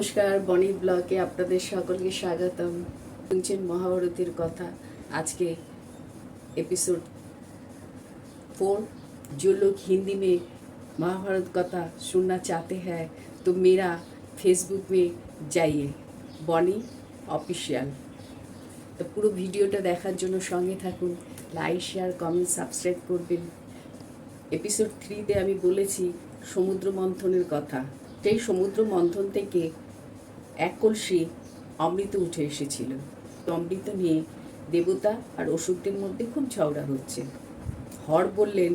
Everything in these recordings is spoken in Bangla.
নমস্কার বনি ব্লকে আপনাদের সকলকে স্বাগতম শুনছেন মহাভারতের কথা আজকে एपिसोड फोर जो लोग हिंदी में महाभारत कथा सुनना चाहते हैं तो मेरा फेसबुक में जाइए বনি অফিসিয়াল তো পুরো ভিডিওটা দেখার জন্য সঙ্গে থাকুন লাইক শেয়ার কমেন্ট সাবস্ক্রাইব করবেন এপিসোড থ্রিতে আমি বলেছি সমুদ্র মন্থনের কথা সেই সমুদ্র মন্থন থেকে এক কলসি অমৃত উঠে এসেছিল। অমৃত নিয়ে দেবতা আর অসুরদের মধ্যে খুব ঝগড়া হচ্ছে। হর বললেন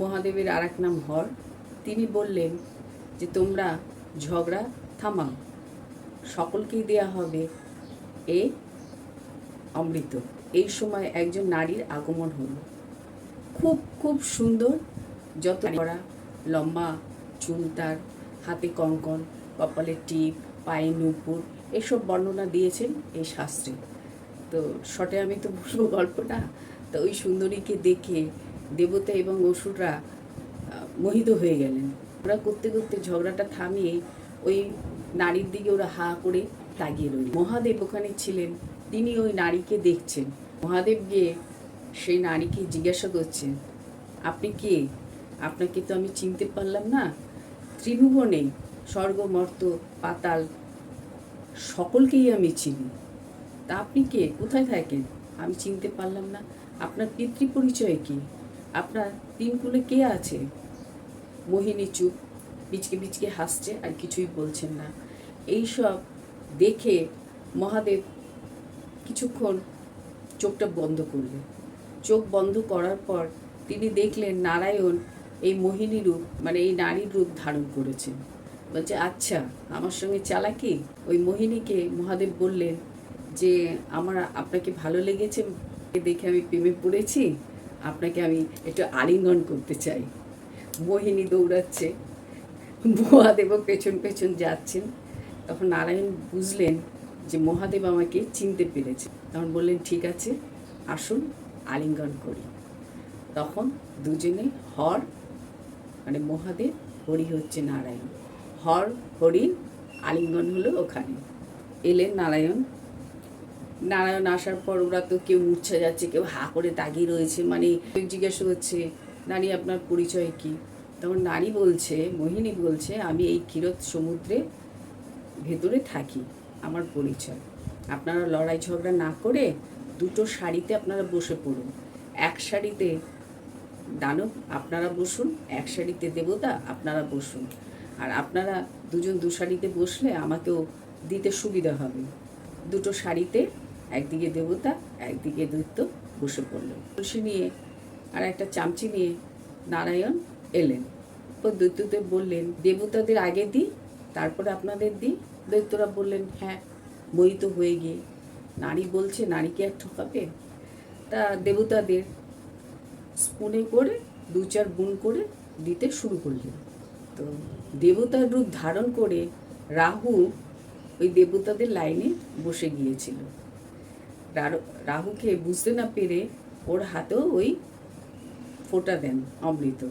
মহাদেবের আর এক নাম হর। তিনি বললেন, যে তোমরা ঝগড়া থামাও, সকলকেই দেয়া হবে এ অমৃত। এই সময় একজন নারীর আগমন হলো। খুব খুব সুন্দর যত করা, লম্বা চুল তার হাতে কঙ্কন, কপালে টিপ পায়ে নুপুর, এসব বর্ণনা দিয়েছেন এই শাস্ত্রে। তো শটে আমি তো বলব গল্পটা। তো ওই সুন্দরীকে দেখে দেবতা এবং অসুররা মোহিত হয়ে গেলেন। ওরা করতে করতে ঝগড়াটা থামিয়ে ওই নারীর দিকে ওরা হা করে তাকিয়ে রইল। মহাদেব ওখানে ছিলেন, তিনি ওই নারীকে দেখছেন। মহাদেব গিয়ে সেই নারীকে জিজ্ঞাসা করছেন, আপনি কে? আপনাকে তো আমি চিনতে পারলাম না। ত্রিভুবনে স্বর্গ মর্ত পাতাল সকলকেই আমি চিনি। তা আপনি কে? কোথায় থাকেন? আমি চিনতে পারলাম না। আপনার পিতৃ পরিচয় কি? আপনার তিন কুলে কে আছে? মোহিনী চুপ, বিচকে বিচকে হাসছে আর কিছুই বলছেন না। এইসব দেখে মহাদেব কিছুক্ষণ চোখটা বন্ধ করলেন। চোখ বন্ধ করার পর তিনি দেখলেন নারায়ণ এই মোহিনী রূপ মানে এই নারীর রূপ ধারণ করেছেন। বলছে আচ্ছা আমার সঙ্গে চালাকি? ওই মোহিনীকে মহাদেব বললেন যে, আমার, আপনাকে ভালো লেগেছে দেখে আমি প্রেমে পড়েছি, আপনাকে আমি একটু আলিঙ্গন করতে চাই। মোহিনী দৌড়াচ্ছে। মহাদেবও পেছন পেছন যাচ্ছেন। তখন নারায়ণ বুঝলেন যে, মহাদেব আমাকে চিনতে পেরেছে। তখন বললেন, ঠিক আছে, আসুন, আলিঙ্গন করি। তখন দুজনে হর মানে মহাদেব, হরি হচ্ছে নারায়ণ। হর হরি আলিঙ্গন হলো ওখানে। এলেন নারায়ণ। নারায়ণ আসার পর ওরা তো কেউ মূর্ছা যাচ্ছে, কেউ হা করে তাকিয়ে রয়েছে মানে জিজ্ঞাসা করছে নারী আপনার পরিচয় কি? তখন নারী বলছে, মোহিনী বলছে, আমি এই ক্ষীরত সমুদ্রে ভেতরে থাকি, আমার পরিচয়। আপনারা লড়াই ঝগড়া না করে দুটো শাড়িতে আপনারা বসে পড়ুন। এক শাড়িতে দানব, আপনারা বসুন, এক শাড়িতে দেবতা, আপনারা বসুন। আর আপনারা দুজন দু শাড়িতে বসলে আমাকেও দিতে সুবিধা হবে। দুটো শাড়িতে একদিকে দেবতা, একদিকে দৈত্য বসে পড়ল। তুলসী নিয়ে আর একটা চামচি নিয়ে নারায়ণ এলেন। ও দৈত্যদের বললেন, দেবতাদের আগে দিই, তারপরে আপনাদের দিই। দৈত্যরা বললেন হ্যাঁ মোহিত হয়ে গিয়ে। নারী বলছে নারীকে এক ঠকাবে? তা দেবতাদের স্পুনে করে দু চার গুণ করে দিতে শুরু করলেন। তো দেবতার রূপ ধারণ করে রাহু ওই দেবতাদের লাইনে বসে গিয়েছিল। রাহুকে বুঝতে না পেরে ওর হাতেও ওই ফোঁটা দেন অমৃত।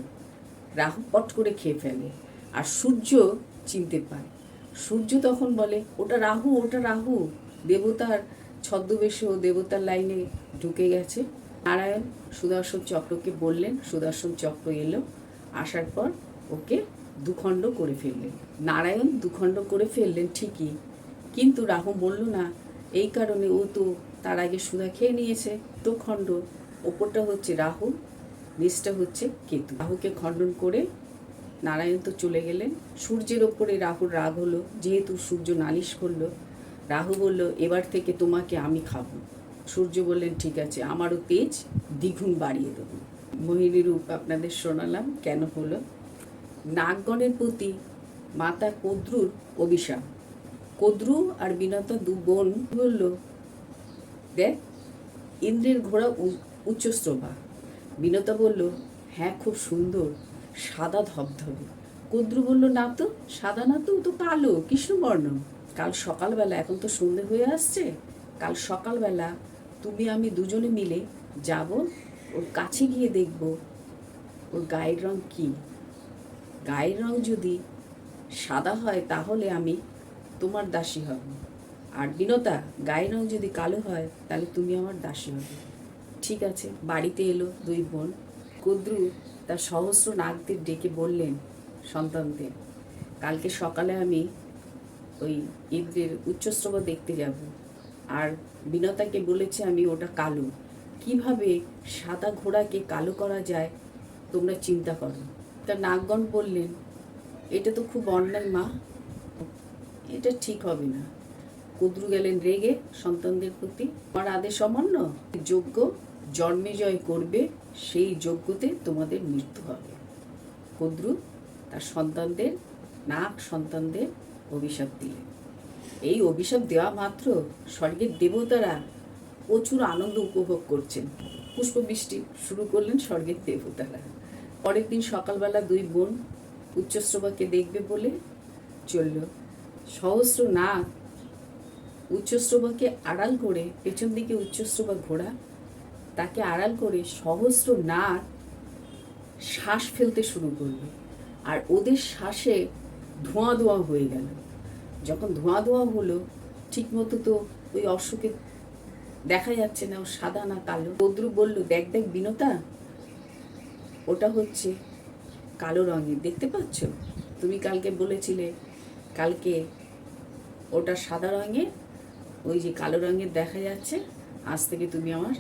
রাহু পট করে খেয়ে ফেলে আর সূর্য চিনতে পায়। সূর্য তখন বলে, ওটা রাহু ওটা রাহু। দেবতার ছদ্মবেশে ও দেবতার লাইনে ঢুকে গেছে। নারায়ণ সুদর্শন চক্রকে বললেন, সুদর্শন চক্র এলো, আসার পর ওকে দুখণ্ড করে ফেললেন। নারায়ণ দুখণ্ড করে ফেললেন, ঠিকই। কিন্তু রাহু বলল, না, এই কারণে ও তো তার আগে সুধা খেয়ে নিয়েছে। তো খণ্ড, ওপরটা হচ্ছে রাহু, নিচটা হচ্ছে কেতু। রাহুকে খণ্ডন করে নারায়ণ তো চলে গেলেন। সূর্যের ওপরে রাহুর রাগ হলো, যেহেতু সূর্য নালিশ করল। রাহু বলল, এবার থেকে তোমাকে আমি খাব। সূর্য বললেন, ঠিক আছে, আমারও তেজ দ্বিগুণ বাড়িয়ে দেবো। মোহিনী রূপ আপনাদের শোনালাম, কেন হলো? নাগগণের প্রতি মাতা কদ্রুর অভিশাপ। কদ্রু আর বিনতা দু বোন বলল, দেখ, ইন্দ্রের ঘোড়া উ- উচ্চস্রবা বিনতা বলল হ্যাঁ খুব সুন্দর, সাদা ধবধবে। কদ্রু বলল, না তো, সাদা না তো তো কালো, কৃষ্ণবর্ণ। কাল সকালবেলা, এখন তো সন্ধে হয়ে আসছে, কাল সকালবেলা তুমি আমি দুজনে মিলে যাব, ওর কাছে গিয়ে দেখব, ওর গায়ের রং কি? গায়ের রং যদি সাদা হয়, তাহলে আমি তোমার দাসী হব। আর বিনতা, গায়ের রং যদি কালো হয়, তাহলে তুমি আমার দাসী হবে। ঠিক আছে, বাড়িতে এলো দুই বোন। কদ্রু তার সহস্র নাগদের ডেকে বললেন সন্তানদের কালকে সকালে আমি ওই ইন্দ্রের উচ্চস্তব দেখতে যাব। আর বিনতাকে বলেছে আমি ওটা কালো। কীভাবে সাদা ঘোড়াকে কালো করা যায়, তোমরা চিন্তা করো। তা নাগগণ বললেন, এটা তো খুব অন্যায় মা। এটা ঠিক হবে না। কুদ্রু গেলেন রেগে সন্তানদের প্রতি। আমার আদেশ অমান্য। যোগ্য জন্মে জয় করবে, সেই যোগ্যতে তোমাদের মৃত্যু হবে। কুদ্রু তার সন্তানদের নাক সন্তানদের অভিশাপ দিলেন। এই অভিশাপ দেওয়া মাত্র স্বর্গের দেবতারা প্রচুর আনন্দ উপভোগ করছেন। পুষ্পবৃষ্টি শুরু করলেন স্বর্গের দেবতারা। পরের দিন সকালবেলা দুই বোন উচ্চশ্রবাকে দেখবে বলে চলল। সহস্র নাক উচ্চশ্রবাকে আড়াল করে পেছন দিকে উচ্চশ্রবা ঘোড়া, তাকে আড়াল করে সহস্র নাক শ্বাস ফেলতে শুরু করল। আর ওদের শ্বাসে ধোঁয়া ধোঁয়া হয়ে গেল। যখন ধোঁয়া ধোঁয়া হলো ঠিকমতো তো ওই অশ্বকে দেখা যাচ্ছে না, ও সাদা না কালো। বদ্রু বলল, দেখ দেখ, বিনতা ওটা হচ্ছে কালো রঙের, দেখতে পাচ্ছ? তুমি কালকে বলেছিলে, কালকে ওটা সাদা রঙের, ওই যে কালো রঙের দেখা যাচ্ছে, আজ থেকে তুমি আমার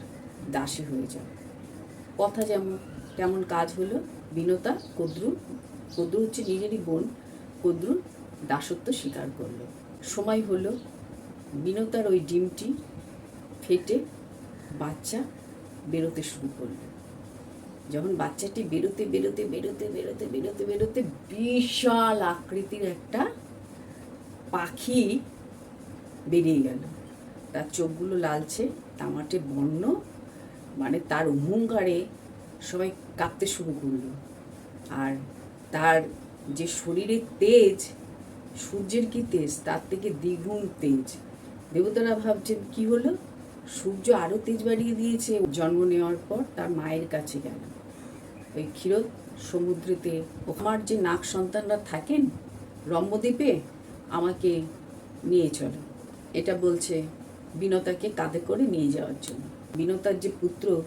দাসী হয়ে যাও। কথা যেমন, তেমন কাজ হলো বিনতা, কদ্রু কদ্রু হচ্ছে নিজেরই বোন, কদ্রু দাসত্ব স্বীকার করল। সময় হলো বিনতার ওই ডিমটি ফেটে বাচ্চা বেরোতে শুরু করল। যখন বাচ্চাটি বেরোতে বেরোতে বেরোতে বেরোতে বেরোতে বেরোতে বিশাল আকৃতির একটা পাখি বেরিয়ে গেল। তার চোখগুলো লালচে, তামাটে বর্ণ মানে তার হুঙ্কারে সবাই কাঁপতে শুরু করল। আর তার যে শরীরের তেজ, সূর্যের কি তেজ? তার থেকে দ্বিগুণ তেজ। দেবতারা ভাবছেন, কি হলো? সূর্য আরও তেজ বাড়িয়ে দিয়েছে। জন্ম নেওয়ার পর তার মায়ের কাছে গেল। ওই ক্ষীরোদ সমুদ্রেতে আমার যে নাক সন্তানরা থাকেন, রম্যদ্বীপে আমাকে নিয়ে চলো। এটা বলছে বিনতাকে কাঁধে করে নিয়ে যাওয়ার জন্য। বিনতার যে পুত্র,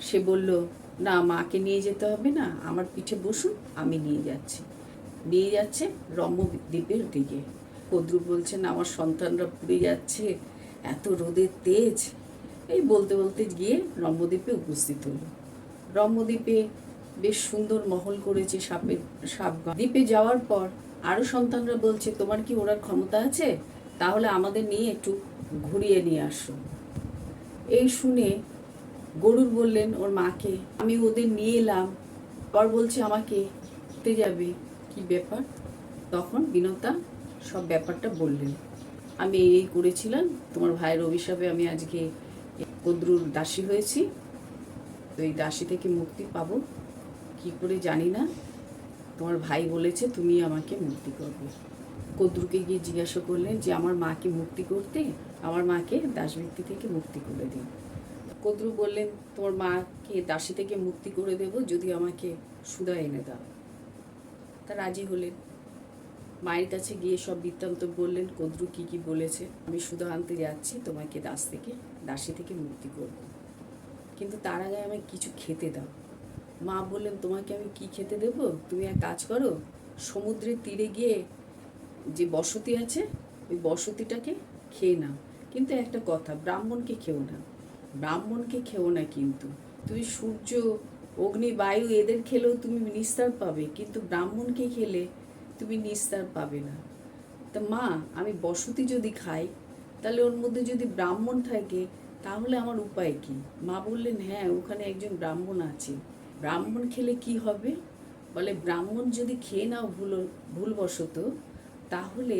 সে বলল, না, মাকে নিয়ে যেতে হবে না, আমার পিঠে বসুন, আমি নিয়ে যাচ্ছি। নিয়ে যাচ্ছে রম্যদ্বীপের দিকে। কদ্রু বলছেন আমার সন্তানরা পুড়ে যাচ্ছে, এত রোদের তেজ। এই বলতে বলতে গিয়ে রম্যদ্বীপে উপস্থিত হলো। রম্যদ্বীপে বেশ সুন্দর মহল করেছে সাপের সাপ দ্বীপে যাওয়ার পর আরও সন্তানরা বলছে, তোমার কি ওড়ার ক্ষমতা আছে? তাহলে আমাদের নিয়ে একটু ঘুরিয়ে নিয়ে আসো। এই শুনে গরুর বললেন, ওর মাকে, আমি ওদের নিয়ে এলাম। পর বলছে, আমাকে ঘুরতে যাবে। কি ব্যাপার? তখন বিনতা সব ব্যাপারটা বললেন। আমি এই করেছিলাম, তোমার ভাইয়ের অভিশাপে আমি আজকে কদ্রুর দাসী হয়েছি। তো এই দাসী থেকে মুক্তি পাবো। কি করে জানি না। তোমার ভাই বলেছে তুমি আমাকে মুক্তি করবে। কদ্রুকে গিয়ে জিজ্ঞাসা করলেন যে, আমার মাকে মুক্তি করতে আমার মাকে দাসবৃত্তি থেকে মুক্তি করে দিন। কদ্রু বললেন, তোমার মাকে দাসী থেকে মুক্তি করে দেব যদি আমাকে সুদা এনে দাও। তা রাজি হলেন। মায়ের কাছে গিয়ে সব বৃত্তান্ত বললেন, কদ্রু কি কি বলেছে? আমি সুদা আনতে যাচ্ছি, তোমাকে দাস থেকে, দাসী থেকে মুক্তি করব। কিন্তু তার আগে আমাকে কিছু খেতে দাও। মা বললেন, তোমাকে আমি কি খেতে দেব? তুমি এক কাজ করো, সমুদ্রের তীরে গিয়ে যে বসতি আছে, ওই বসতিটাকে খেয়ে নাও। কিন্তু একটা কথা, ব্রাহ্মণকে খেও না। ব্রাহ্মণকে খেও না কিন্তু। তুমি সূর্য, অগ্নি, বায়ু, এদের খেলেও তুমি নিস্তার পাবে, কিন্তু ব্রাহ্মণকে খেলে তুমি নিস্তার পাবে না। তা মা, আমি বসতি যদি খাই, তাহলে ওর মধ্যে যদি ব্রাহ্মণ থাকে, তাহলে আমার উপায় কি? মা বললেন হ্যাঁ ওখানে একজন ব্রাহ্মণ আছে। ব্রাহ্মণ খেলে কি হবে? বলে ব্রাহ্মণ যদি খেয়ে নাও ভুল, ভুলবশত, তাহলে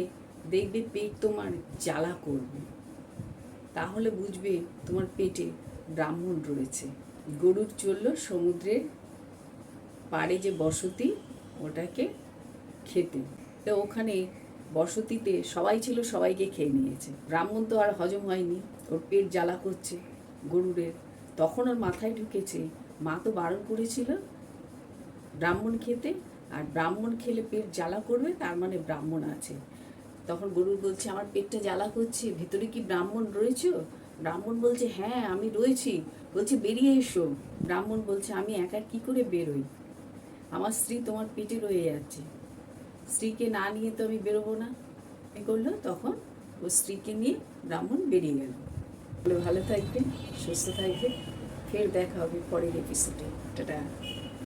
দেখবে পেট তোমার জ্বালা করবে। তাহলে বুঝবে তোমার পেটে ব্রাহ্মণ রয়েছে। গরুর চলল সমুদ্রের পাড়ে যে বসতি, ওটাকে খেতে। তো ওখানে বসতিতে সবাই ছিল, সবাইকে খেয়ে নিয়েছে। ব্রাহ্মণ তো আর হজম হয়নি, ওর পেট জ্বালা করছে গরুরের তখন ওর মাথায় ঢুকেছে মা তো বারণ করেছিল ব্রাহ্মণ খেতে, আর ব্রাহ্মণ খেলে পেট জ্বালা করবে, তার মানে ব্রাহ্মণ আছে। তখন গরুর বলছে, আমার পেটটা জ্বালা করছে, ভেতরে কি ব্রাহ্মণ রয়েছে? ব্রাহ্মণ বলছে হ্যাঁ আমি রয়েছি। বলছে, বেরিয়ে এসো। ব্রাহ্মণ বলছে, আমি একা কি করে বেরোই? আমার স্ত্রী তোমার পেটে রয়ে যাচ্ছে। স্ত্রীকে না নিয়ে তো আমি বেরোবো না। এ করল, তখন ও স্ত্রীকে নিয়ে ব্রাহ্মণ বেরিয়ে গেল। ভালো থাকবে, সুস্থ থাকবে। ফের দেখা হবে পরের এপিসোডে টাটা